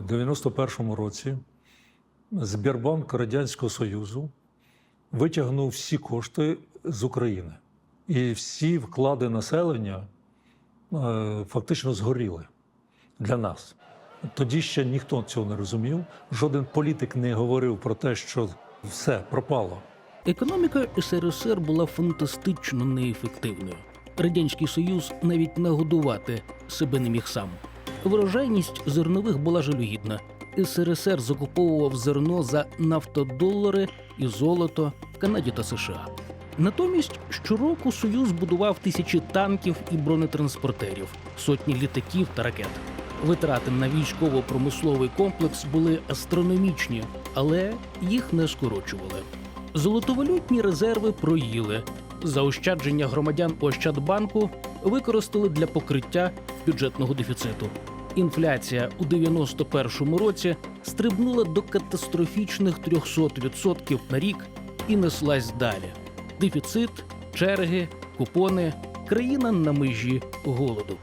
У 91-му році Збірбанк Радянського Союзу витягнув всі кошти з України. І всі вклади населення е, фактично згоріли для нас. Тоді ще ніхто цього не розумів. Жоден політик не говорив про те, що все пропало. Економіка СРСР була фантастично неефективною. Радянський Союз навіть нагодувати себе не міг сам. Врожайність зернових була жалюгідна. СРСР закуповував зерно за нафтодолари і золото в Канаді та США. Натомість щороку Союз будував тисячі танків і бронетранспортерів, сотні літаків та ракет. Витрати на військово-промисловий комплекс були астрономічні, але їх не скорочували. Золотовалютні резерви проїли. Заощадження громадян Ощадбанку використали для покриття бюджетного дефіциту. Інфляція у 91-му році стрибнула до катастрофічних 300% на рік і неслась далі. Дефіцит, черги, купони, країна на межі голоду.